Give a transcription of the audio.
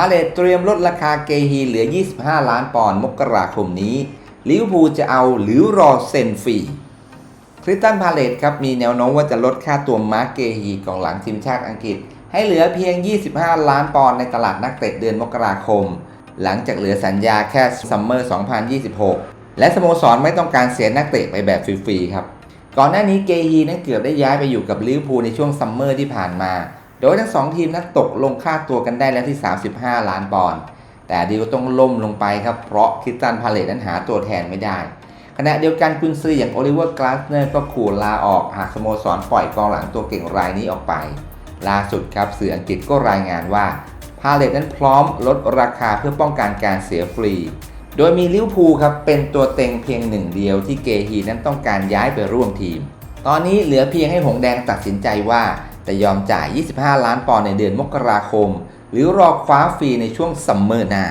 าเลตเตรียมลดราคาเกฮีเหลือ 25 ล้านปอนด์มกราคมนี้ลิเวอร์พูลจะเอาหรือรอเซ็นฟรีคริสตันพาเลตครับมีแนวโน้มว่าจะลดค่าตัวมาร์กเกฮีกองหลังทีมชาติอังกฤษ ให้เหลือเพียง 25 ล้านปอนด์ในตลาดนักเตะเดือนมกราคม หลังจากเหลือสัญญาแค่ซัมเมอร์ 2026 และสโมสรไม่ต้องการเสียนักเตะไปแบบฟรีๆครับ ก่อนหน้านี้เกฮีนั้นเกือบได้ย้ายไปอยู่กับลิเวอร์พูลในช่วงซัมเมอร์ที่ผ่านมา ดยทั้งสองทีมนั้นตกลงค่าตัวกันได้แล้วที่ 35 ล้านปอนด์แต่ดีลต้องล่มลงไปครับ เพราะคิสตันพาเลตนั้นหาตัวแทนไม่ได้ ขณะเดียวกันกุนซืออย่างโอลิเวอร์กลาสเนอร์ก็ขู่ลาออกหากสโมสรปล่อยกองหลังตัวเก่งรายนี้ออกไป ล่าสุดครับสื่ออังกฤษก็รายงานว่าพาเลตนั้นพร้อมลดราคาเพื่อป้องกันการเสียฟรี โดยมีลิวพูครับเป็นตัวเต็งเพียงหนึ่งเดียวที่เกฮีนั้นต้องการย้ายไปร่วมทีม ตอนนี้เหลือเพียงให้หงแดงตัดสินใจว่า แต่ยอมจ่าย 25 ล้านปอนด์ในเดือนมกราคม หรือรอคว้าฟรีในช่วงซัมเมอร์หน้า